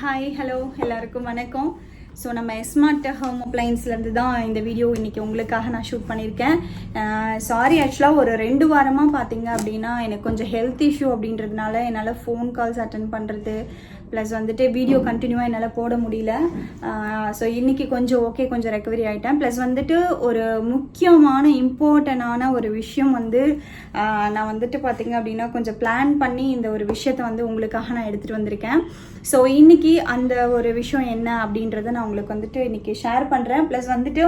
Hi hello எல்லாருக்கும் வணக்கம். So நம்ம ஸ்மார்ட் ஹோம் அப்ளைன்ஸ்லேருந்து தான் இந்த வீடியோ இன்றைக்கி உங்களுக்காக நான் ஷூட் பண்ணியிருக்கேன். சாரி ஆக்சுவலாக ஒரு ரெண்டு வாரமாக பார்த்தீங்க அப்படின்னா எனக்கு கொஞ்சம் ஹெல்த் இஷ்யூ அப்படின்றதுனால என்னால் ஃபோன் கால்ஸ் அட்டன் பண்ணுறது ப்ளஸ் வந்துட்டு வீடியோ கண்டினியூவாக என்னால் போட முடியல. ஸோ இன்றைக்கி கொஞ்சம் ஓகே கொஞ்சம் ரெக்கவரி ஆகிட்டேன் ப்ளஸ் வந்துட்டு ஒரு முக்கியமான இம்பார்ட்டண்டான ஒரு விஷயம் வந்து நான் வந்துட்டு பார்த்தீங்க அப்படின்னா கொஞ்சம் பிளான் பண்ணி இந்த ஒரு விஷயத்தை வந்து உங்களுக்காக நான் எடுத்துகிட்டு வந்திருக்கேன். ஸோ இன்றைக்கி அந்த ஒரு விஷயம் என்ன அப்படின்றத நான் உங்களுக்கு வந்துட்டு இன்றைக்கி ஷேர் பண்ணுறேன் ப்ளஸ் வந்துட்டு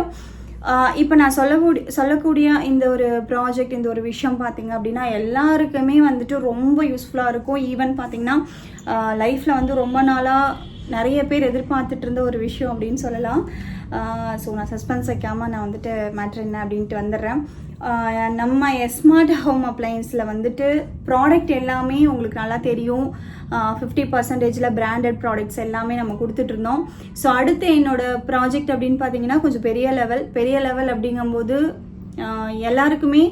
இப்போ நான் சொல்லக்கூடிய சொல்லக்கூடிய இந்த ஒரு ப்ராஜெக்ட் இந்த ஒரு விஷயம் பார்த்தீங்க அப்படின்னா எல்லாருக்குமே வந்துட்டு ரொம்ப யூஸ்ஃபுல்லாக இருக்கும். ஈவன் பார்த்தீங்கன்னா லைஃப்பில் வந்து ரொம்ப நாளாக நிறைய பேர் எதிர்பார்த்துட்டு இருந்த ஒரு விஷயம் அப்படின்னு சொல்லலாம். ஸோ நான் சஸ்பென்ஸ் வைக்காமல் நான் வந்துட்டு மேட்ரு என்ன அப்படின்ட்டு வந்துடுறேன். நம்ம ஸ்மார்ட் ஹோம் அப்ளையன்ஸில் வந்துட்டு ப்ராடக்ட் எல்லாமே உங்களுக்கு நல்லா தெரியும். ஃபிஃப்டி பர்சன்டேஜில் பிராண்டட் ப்ராடக்ட்ஸ் எல்லாமே நம்ம கொடுத்துட்ருந்தோம் ஸோ அடுத்து என்னோட ப்ராஜெக்ட் அப்படின்னு பார்த்தீங்கன்னா கொஞ்சம் பெரிய லெவல் பெரிய லெவல் அப்படிங்கும்போது எல்லாருக்குமே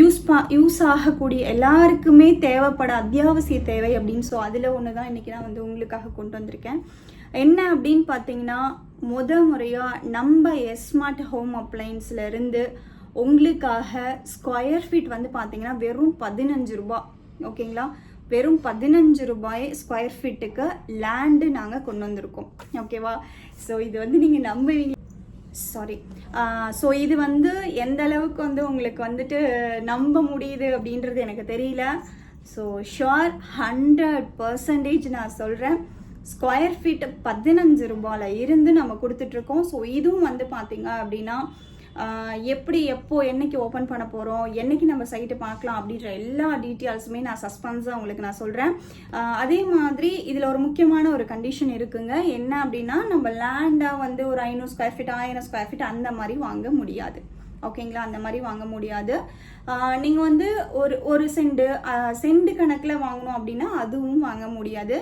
யூஸ் பா யூஸ் ஆகக்கூடிய எல்லாருக்குமே தேவைப்பட அத்தியாவசிய தேவை அப்படின்னு. ஸோ அதில் ஒன்று தான் இன்றைக்கி நான் வந்து உங்களுக்காக கொண்டு வந்திருக்கேன். என்ன அப்படின்னு பார்த்தீங்கன்னா முத முறையாக நம்ம எஸ்மார்ட் ஹோம் அப்ளைன்ஸ்லேருந்து உங்களுக்காக ஸ்கொயர் ஃபீட் வந்து பார்த்தீங்கன்னா வெறும் பதினஞ்சு ரூபாய் ஓகேங்களா வெறும் பதினஞ்சு ரூபாய் ஸ்கொயர் ஃபீட்டுக்கு லேண்டு நாங்கள் கொண்டு வந்திருக்கோம் ஓகேவா ஸோ இது வந்து நீங்கள் நம்புவீங்க. சாரி ஸோ இது வந்து எந்த அளவுக்கு வந்து உங்களுக்கு வந்துட்டு நம்ப முடியுது அப்படின்றது எனக்கு தெரியல. ஸோ ஷுவர் ஹண்ட்ரட் பர்சன்டேஜ் நான் சொல்கிறேன் ஸ்கொயர் ஃபீட் பதினஞ்சு ரூபாயில் இருந்து நம்ம கொடுத்துட்ருக்கோம். ஸோ இதுவும் வந்து பார்த்திங்க அப்படின்னா எப்படி எப்போ என்றைக்கு ஓப்பன் பண்ண போகிறோம் என்னைக்கு நம்ம சைட்டு பார்க்கலாம் அப்படின்ற எல்லா டீட்டெயில்ஸுமே நான் சஸ்பென்ஸாக உங்களுக்கு நான் சொல்கிறேன் அதே மாதிரி இதில் ஒரு முக்கியமான ஒரு கண்டிஷன் இருக்குங்க. என்ன அப்படின்னா நம்ம லேண்டாக வந்து ஒரு ஐநூறு ஸ்கொயர் ஃபீட் ஆயிரம் ஸ்கொயர் ஃபீட் அந்த மாதிரி வாங்க முடியாது. ஓகேங்களா? அந்த மாதிரி வாங்க முடியாது. நீங்கள் வந்து ஒரு ஒரு செண்டு செண்டு கணக்கில் வாங்கணும் அப்படின்னா அதுவும் வாங்க முடியாது.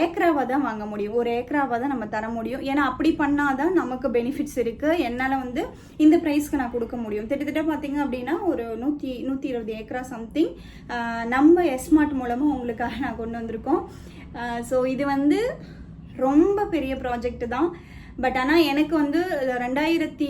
ஏக்கராவாக தான் வாங்க முடியும். ஒரு ஏக்கராவாக தான் நம்ம தர முடியும். ஏன்னா அப்படி பண்ணால் தான் நமக்கு பெனிஃபிட்ஸ் இருக்குது என்னால் வந்து இந்த ப்ரைஸ்க்கு நான் கொடுக்க முடியும். திட்டத்தட்ட பார்த்தீங்க அப்படின்னா ஒரு நூற்றி நூற்றி இருபது ஏக்கரா சம்திங் நம்ம எஸ்மார்ட் மூலமாக உங்களுக்காக நான் கொண்டு வந்திருக்கோம். ஸோ இது வந்து ரொம்ப பெரிய ப்ராஜெக்ட் தான். பட் ஆனால் எனக்கு வந்து ரெண்டாயிரத்தி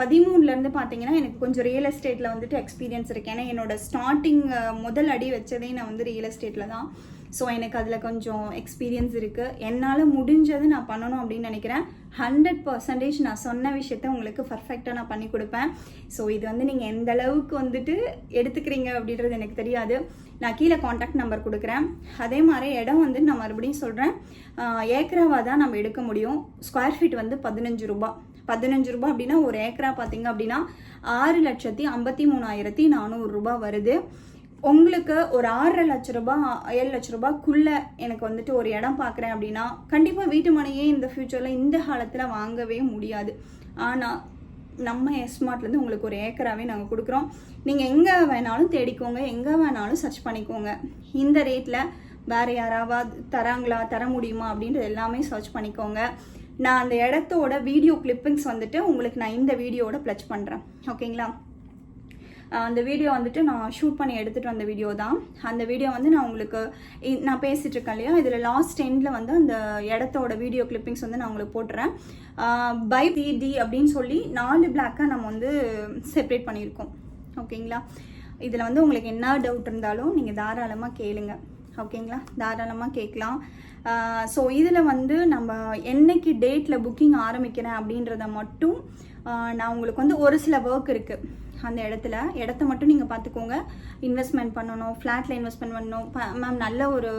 பதிமூணுலேருந்து பார்த்தீங்கன்னா எனக்கு கொஞ்சம் ரியல் எஸ்டேட்டில் வந்துட்டு எக்ஸ்பீரியன்ஸ் இருக்கு. ஏன்னா என்னோட ஸ்டார்டிங் முதல் அடி வச்சதே நான் வந்து ரியல் எஸ்டேட்டில் தான். ஸோ எனக்கு அதில் கொஞ்சம் எக்ஸ்பீரியன்ஸ் இருக்குது என்னால் முடிஞ்சது நான் பண்ணணும் அப்படின்னு நினைக்கிறேன். ஹண்ட்ரட் பர்சன்டேஜ் நான் சொன்ன விஷயத்த உங்களுக்கு பர்ஃபெக்டாக நான் பண்ணி கொடுப்பேன். ஸோ இது வந்து நீங்கள் எந்த அளவுக்கு வந்துட்டு எடுத்துக்கிறீங்க அப்படின்றது எனக்கு தெரியாது. நான் கீழே காண்டாக்ட் நம்பர் கொடுக்குறேன். அதே மாதிரி இடம் வந்து நான் மறுபடியும் சொல்கிறேன் ஏக்கராவாக தான் நம்ம எடுக்க முடியும். ஸ்கொயர் ஃபீட் வந்து பதினஞ்சு ரூபா. பதினஞ்சு ரூபா அப்படின்னா ஒரு ஏக்கரா பார்த்தீங்க அப்படின்னா ஆறு லட்சத்தி ஐம்பத்தி மூணாயிரத்தி நானூறுரூபா வருது. உங்களுக்கு ஒரு ஆறரை லட்ச ரூபாய் ஏழு லட்ச ரூபாய்க்குள்ள எனக்கு வந்துட்டு ஒரு இடம் பார்க்குறேன் அப்படின்னா கண்டிப்பாக வீட்டு மனையே இந்த ஃப்யூச்சரில் இந்த காலத்தில் வாங்கவே முடியாது. ஆனால் நம்ம எஸ்மார்ட்லேருந்து உங்களுக்கு ஒரு ஏக்கராகவே நாங்கள் கொடுக்குறோம். நீங்கள் எங்கே வேணாலும் தேடிக்கோங்க எங்கே வேணாலும் சர்ச் பண்ணிக்கோங்க. இந்த ரேட்டில் வேறு யாராவது தராங்களா தர முடியுமா அப்படின்றது எல்லாமே சர்ச் பண்ணிக்கோங்க. நான் அந்த இடத்தோட வீடியோ கிளிப்பிங்ஸ் வந்துட்டு உங்களுக்கு நான் இந்த வீடியோவோட ப்ளச் பண்ணுறேன் ஓகேங்களா அந்த வீடியோ வந்துட்டு நான் ஷூட் பண்ணி எடுத்துகிட்டு வந்த வீடியோ தான். அந்த வீடியோ வந்து நான் உங்களுக்கு நான் பேசிகிட்டு இருக்கேன் இல்லையா? இதில் லாஸ்ட் எண்டில் வந்து அந்த இடத்தோட வீடியோ கிளிப்பிங்ஸ் வந்து நான் உங்களுக்கு போட்டுறேன். பை டி அப்படின்னு சொல்லி நாலு பிளாக்காக நம்ம வந்து செப்ரேட் பண்ணியிருக்கோம். ஓகேங்களா இதில் வந்து உங்களுக்கு என்ன டவுட் இருந்தாலும் நீங்கள் தாராளமாக கேளுங்கள் ஓகேங்களா? தாராளமாக கேட்கலாம். ஸோ இதில் வந்து நம்ம என்னைக்கு டேட்டில் புக்கிங் ஆரம்பிக்கிறேன் அப்படின்றத மட்டும் நான் உங்களுக்கு வந்து ஒரு சில ஒர்க் இருக்குது அந்த இடத்துல. இடத்த மட்டும் நீங்கள் பார்த்துக்கோங்க. இன்வெஸ்ட்மெண்ட் பண்ணணும் ஃப்ளாட்டில் இன்வெஸ்ட்மெண்ட் பண்ணணும். மேம் நல்ல ஒரு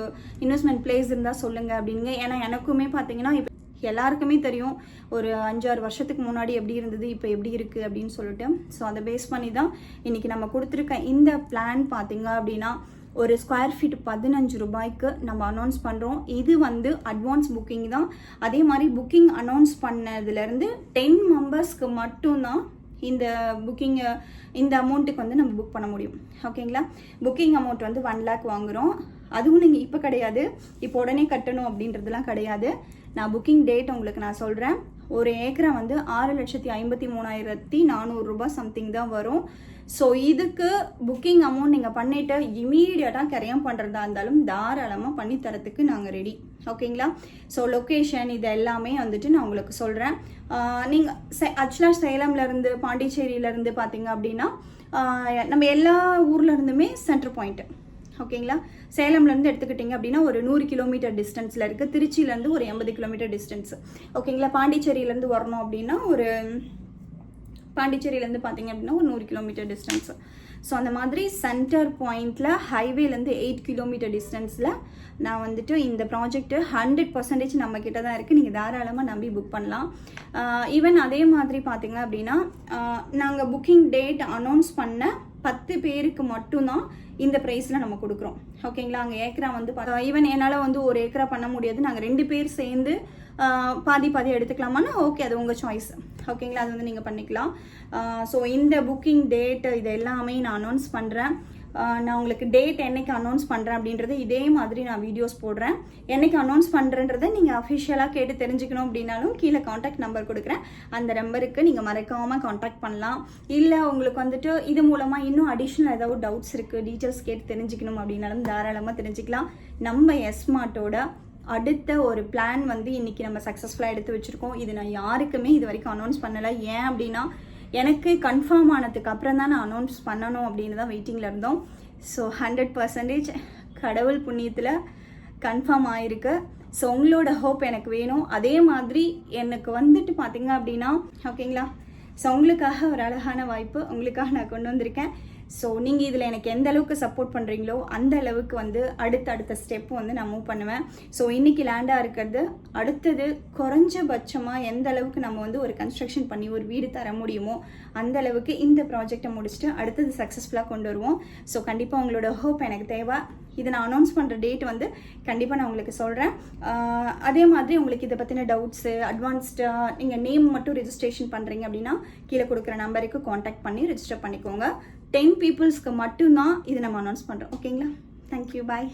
இன்வெஸ்ட்மெண்ட் பிளேஸ் இருந்தால் சொல்லுங்கள் அப்படிங்க ஏன்னா எனக்குமே பார்த்தீங்கன்னா இப்போ எல்லாருக்குமே தெரியும். ஒரு அஞ்சாறு வருஷத்துக்கு முன்னாடி எப்படி இருந்தது இப்போ எப்படி இருக்குது அப்படின்னு சொல்லிட்டு. ஸோ அதை பேஸ் பண்ணி தான் இன்றைக்கி நம்ம கொடுத்துருக்க இந்த பிளான் பார்த்தீங்க அப்படின்னா ஒரு ஸ்கொயர் ஃபீட் பதினஞ்சு ரூபாய்க்கு நம்ம அனௌன்ஸ் பண்ணுறோம் இது வந்து அட்வான்ஸ் புக்கிங் தான். அதே மாதிரி புக்கிங் அனௌன்ஸ் பண்ணதுலேருந்து டென் மெம்பர்ஸ்க்கு மட்டும்தான் இந்த புக்கிங்கை இந்த அமௌண்ட்டுக்கு வந்து நம்ம புக் பண்ண முடியும். ஓகேங்களா புக்கிங் அமௌண்ட் வந்து ஒன் லேக் வாங்குகிறோம் அதுவும் நீங்கள் இப்போ கிடையாது. இப்போ உடனே கட்டணும் அப்படின்றதுலாம் கிடையாது. நான் புக்கிங் டேட் உங்களுக்கு நான் சொல்கிறேன் ஒரு ஏக்கரை வந்து ஆறு லட்சத்தி ஐம்பத்தி மூணாயிரத்தி நானூறுரூபா சம்திங் தான் வரும். ஸோ இதுக்கு புக்கிங் அமௌண்ட் நீங்கள் பண்ணிவிட்டு இமீடியட்டாக கரையம் பண்ணுறதா இருந்தாலும் தாராளமாக பண்ணி தரத்துக்கு நாங்கள் ரெடி ஓகேங்களா ஸோ லொக்கேஷன் இது எல்லாமே வந்துட்டு நான் உங்களுக்கு சொல்கிறேன் நீங்கள் ஆக்சுவலாக சேலம்லேருந்து பாண்டிச்சேரியிலேருந்து பார்த்தீங்க அப்படின்னா நம்ம எல்லா ஊர்லேருந்துமே சென்டர் பாயிண்ட் ஓகேங்களா சேலம்லேருந்து எடுத்துக்கிட்டிங்க அப்படின்னா ஒரு நூறு கிலோமீட்டர் டிஸ்டன்ஸில் இருக்குது திருச்சியிலேருந்து ஒரு எண்பது கிலோமீட்டர் டிஸ்டன்ஸ் ஓகேங்களா பாண்டிச்சேரியிலேருந்து வரணும் அப்படின்னா ஒரு பாண்டிச்சேரியிலேருந்து பார்த்தீங்க அப்படின்னா ஒரு நூறு கிலோமீட்டர் டிஸ்டன்ஸ் ஸோ அந்த மாதிரி சென்டர் பாயிண்டில் ஹைவேலேருந்து எயிட் கிலோமீட்டர் டிஸ்டன்ஸில் நான் வந்துட்டு இந்த ப்ராஜெக்ட்டு ஹண்ட்ரட் பர்சன்டேஜ் நம்ம கிட்ட தான் இருக்குது நீங்கள் தாராளமாக நம்பி புக் பண்ணலாம். ஈவன் அதே மாதிரி பார்த்தீங்க அப்படின்னா நாங்கள் புக்கிங் டேட் அனௌன்ஸ் பண்ண பத்து பேருக்கு மட்டும்தான் இந்த ப்ரைஸில் நம்ம கொடுக்குறோம். ஓகேங்களா அங்கே ஏக்கரா வந்து ஈவன் என்னால் வந்து ஒரு ஏக்கரா பண்ண முடியாது. நாங்கள் ரெண்டு பேர் சேர்ந்து பாதி பாதி எடுத்துக்கலாமான்னா ஓகே அது உங்கள் சாய்ஸ் ஓகேங்களா? அது வந்து நீங்கள் பண்ணிக்கலாம். ஸோ இந்த புக்கிங் டேட் இது எல்லாமே நான் அனௌன்ஸ் பண்ணுறேன் நான் உங்களுக்கு டேட் என்னைக்கு அனௌன்ஸ் பண்ணுறேன் அப்படின்றது இதே மாதிரி நான் வீடியோஸ் போடுறேன். என்னைக்கு அனௌன்ஸ் பண்ணுறன்றதை நீங்கள் அஃபிஷியலாக கேட்டு தெரிஞ்சுக்கணும் அப்படின்னாலும் கீழே காண்டாக்ட் நம்பர் கொடுக்குறேன். அந்த நம்பருக்கு நீங்கள் மறக்காமல் காண்டாக்ட் பண்ணலாம். இல்லை உங்களுக்கு வந்துட்டு இது மூலமாக இன்னும் அடிஷ்னல் ஏதாவது டவுட்ஸ் இருக்குது டீட்டெயில்ஸ் கேட்டு தெரிஞ்சுக்கணும் அப்படின்னாலும் தாராளமாக தெரிஞ்சுக்கலாம். நம்ம எஸ்மார்ட்டோட அடுத்த ஒரு பிளான் வந்து இன்னைக்கு நம்ம சக்ஸஸ்ஃபுல்லாக எடுத்து வச்சுருக்கோம். இது நான் யாருக்குமே இது வரைக்கும் அனௌன்ஸ் பண்ணலை. ஏன் அப்படின்னா எனக்கு கன்ஃபார்ம் ஆனதுக்கு அப்புறம் தான் நான் அனௌன்ஸ் பண்ணணும் அப்படின்னு தான் வெயிட்டிங்கில் இருந்தோம். ஸோ ஹண்ட்ரட் பர்சன்டேஜ் கடவுள் புண்ணியத்தில் கன்ஃபார்ம் ஆயிருக்கு. ஸோ உங்களோட ஹோப் எனக்கு வேணும். அதே மாதிரி எனக்கு வந்துட்டு பார்த்தீங்க அப்படின்னா ஓகேங்களா ஸோ உங்களுக்காக ஒரு அழகான வாய்ப்பு. உங்களுக்காக நான் கொண்டு வந்திருக்கேன். ஸோ நீங்கள் இதில் எனக்கு எந்த அளவுக்கு சப்போர்ட் பண்ணுறீங்களோ அந்த அளவுக்கு வந்து அடுத்த அடுத்த ஸ்டெப் வந்து நான் மூவ் பண்ணுவேன். ஸோ இன்றைக்கி லேண்டாக இருக்கிறது அடுத்தது குறைஞ்சபட்சமாக எந்த அளவுக்கு நம்ம வந்து ஒரு கன்ஸ்ட்ரக்ஷன் பண்ணி ஒரு வீடு தர முடியுமோ அந்த அளவுக்கு இந்த ப்ராஜெக்டை முடிச்சுட்டு அடுத்தது சக்ஸஸ்ஃபுல்லாக கொண்டு வருவோம். ஸோ கண்டிப்பாக உங்களோட ஹோப் எனக்கு தேவை. இதை நான் அனௌன்ஸ் பண்ணுற டேட் வந்து கண்டிப்பாக நான் உங்களுக்கு சொல்கிறேன் அதே மாதிரி உங்களுக்கு இதை பற்றின டவுட்ஸு அட்வான்ஸ்டாக நீங்கள் நேம் மட்டும் ரிஜிஸ்ட்ரேஷன் பண்ணுறீங்க அப்படின்னா கீழே கொடுக்குற நம்பருக்கு காண்டாக்ட் பண்ணி ரிஜிஸ்டர் பண்ணிக்கோங்க. டென் பீப்புள்ஸ்க்கு மட்டும்தான் இதை நம்ம அனௌன்ஸ் பண்ணுறோம் ஓகேங்களா தேங்க்யூ பாய்